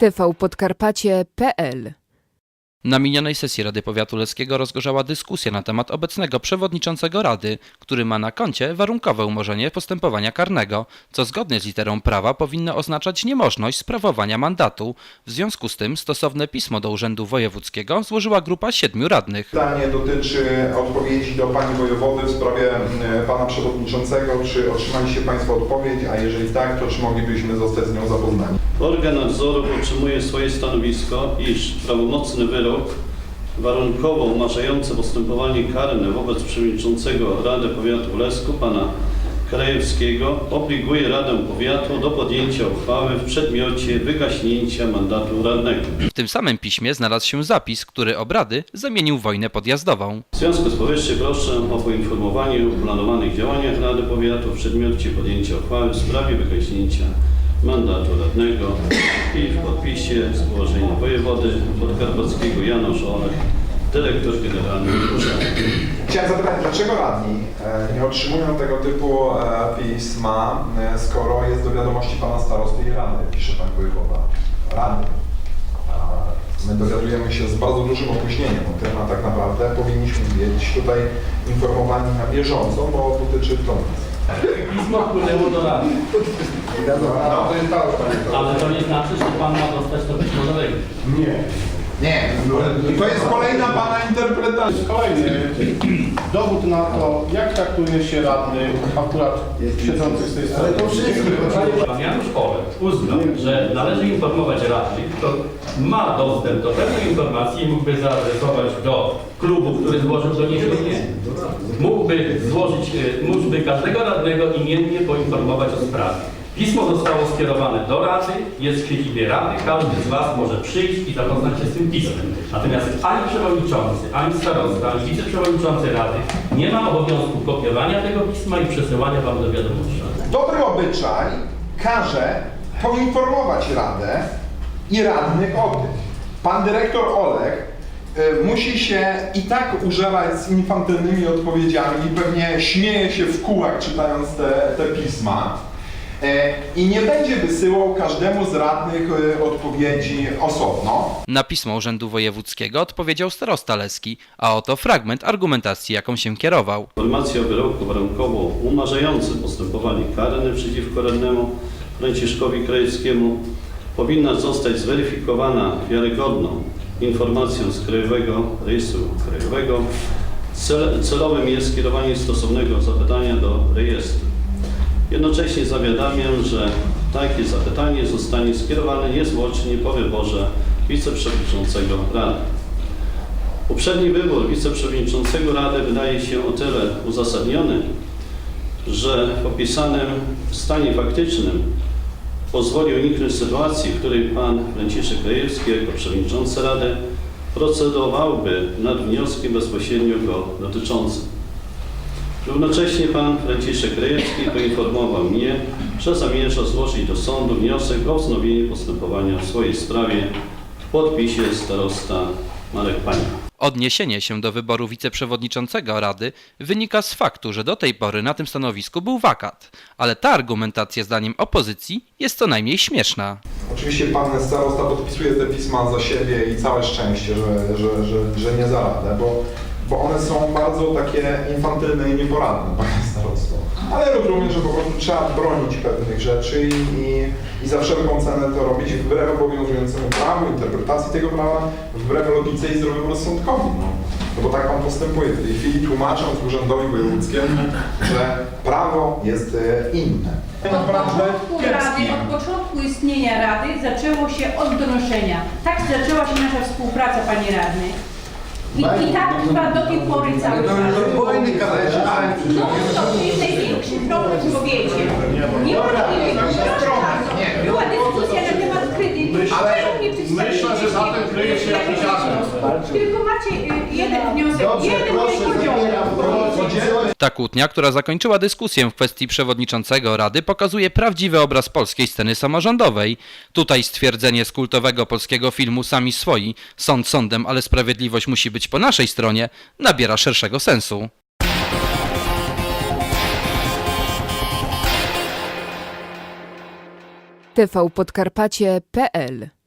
tvpodkarpacie.pl Na minionej sesji Rady Powiatu Leskiego rozgorzała dyskusja na temat obecnego przewodniczącego Rady, który ma na koncie warunkowe umorzenie postępowania karnego, co zgodnie z literą prawa powinno oznaczać niemożność sprawowania mandatu. W związku z tym stosowne pismo do Urzędu Wojewódzkiego złożyła grupa siedmiu radnych. Pytanie dotyczy odpowiedzi do Pani Wojewody w sprawie e, Pana Przewodniczącego. Czy otrzymaliście Państwo odpowiedź, a jeżeli tak, to czy moglibyśmy zostać z nią zapoznani? Organ nadzoru utrzymuje swoje stanowisko, iż prawomocny wyrok warunkowo umarzający postępowanie karne wobec przewodniczącego Rady Powiatu w Lesku, pana Krajewskiego, obliguje Radę Powiatu do podjęcia uchwały w przedmiocie wygaśnięcia mandatu radnego. W tym samym piśmie znalazł się zapis, który obrady zamienił w wojnę podjazdową. W związku z powyższym proszę o poinformowanie o planowanych działaniach Rady Powiatu w przedmiocie podjęcia uchwały w sprawie wygaśnięcia mandatu radnego i w podpisie z położenia wojewody podkarpackiego Janusz Olech, dyrektor generalny urzędu. Chciałem zapytać, dlaczego radni e, nie otrzymują tego typu e, pisma, e, skoro jest do wiadomości Pana Starosty i Rady, pisze Pan Wojewoda. Rady. My dowiadujemy się z bardzo dużym opóźnieniem o tym, a tak naprawdę powinniśmy być tutaj informowani na bieżąco, bo dotyczy to nas. Pismo wpłynęło do rady, No, to jest ale to nie znaczy, że pan ma dostać to pismo do ręki. Nie, to jest kolejna Pana interpretacja. Kolejny dowód na to, jak traktuje się radny akurat siedzących z tej strony. Ale to Pan Janusz Olek uznał, że należy informować radnych, kto ma dostęp do pewnej informacji i mógłby zaadresować do klubu, który złożył doniesienie, mógłby złożyć, e, mógłby każdego radnego imiennie poinformować o sprawie. Pismo zostało skierowane do Rady, jest w siedzibie Rady, każdy z Was może przyjść i zapoznać się z tym pismem. Natomiast ani przewodniczący, ani starosta, ani wiceprzewodniczący Rady nie ma obowiązku kopiowania tego pisma i przesyłania Wam do wiadomości. Dobry obyczaj każe poinformować Radę i radnych o tym. Pan dyrektor Olek y, musi się i tak używać z infantylnymi odpowiedziami i pewnie śmieje się w kółach czytając te, te pisma. Y, I nie będzie wysyłał każdemu z radnych y, odpowiedzi osobno. Na pismo Urzędu Wojewódzkiego odpowiedział starosta Leski, a oto fragment argumentacji, jaką się kierował. Informacja o wyroku warunkowo umarzającym postępowanie karne przeciwko radnemu Franciszkowi Krajewskiemu powinna zostać zweryfikowana wiarygodną informacją z Krajowego Rejestru Krajowego. Cel, celowym jest skierowanie stosownego zapytania do rejestru. Jednocześnie zawiadamiam, że takie zapytanie zostanie skierowane niezwłocznie po wyborze wiceprzewodniczącego Rady. Uprzedni wybór wiceprzewodniczącego Rady wydaje się o tyle uzasadniony, że w opisanym stanie faktycznym pozwoli uniknąć sytuacji, w której pan Franciszek Krajewski jako przewodniczący Rady procedowałby nad wnioskiem bezpośrednio go dotyczącym. Równocześnie pan Franciszek Krajewski poinformował mnie, że zamierza złożyć do sądu wniosek o wznowienie postępowania w swojej sprawie w podpisie starosta Marek Pańka. Odniesienie się do wyboru wiceprzewodniczącego Rady wynika z faktu, że do tej pory na tym stanowisku był wakat, ale ta argumentacja zdaniem opozycji jest co najmniej śmieszna. Oczywiście pan starosta podpisuje te pisma za siebie i całe szczęście, że, że, że, że nie za radę, bo, bo one są bardzo takie infantylne i nieporadne, panie starosto. Ale rozumiem, że po prostu trzeba bronić pewnych rzeczy i, i, i za wszelką cenę to robić wbrew obowiązującemu prawu, interpretacji tego prawa, wbrew logice i zdrowemu rozsądkowi. No. No bo tak pan postępuje w tej chwili, tłumacząc urzędowi wojewódzkiemu, że prawo jest e, inne. Od początku Rady, od początku istnienia Rady zaczęło się od donoszenia. Tak zaczęła się nasza współpraca, panie radny. I, i tak trwa do tej pory cały czas. No to jest największy problem w powiecie. Nie ma proszę bardzo. Była dyskusja na temat kredytu. Ale nie myślę, że za tym kryje się jakiś agent. Tylko macie y, jeden wniosek, jeden nie podział. Ta kłótnia, która zakończyła dyskusję w kwestii przewodniczącego Rady, pokazuje prawdziwy obraz polskiej sceny samorządowej. Tutaj stwierdzenie z kultowego polskiego filmu Sami swoi, sąd sądem, ale sprawiedliwość musi być po naszej stronie, nabiera szerszego sensu. tvpodkarpacie.pl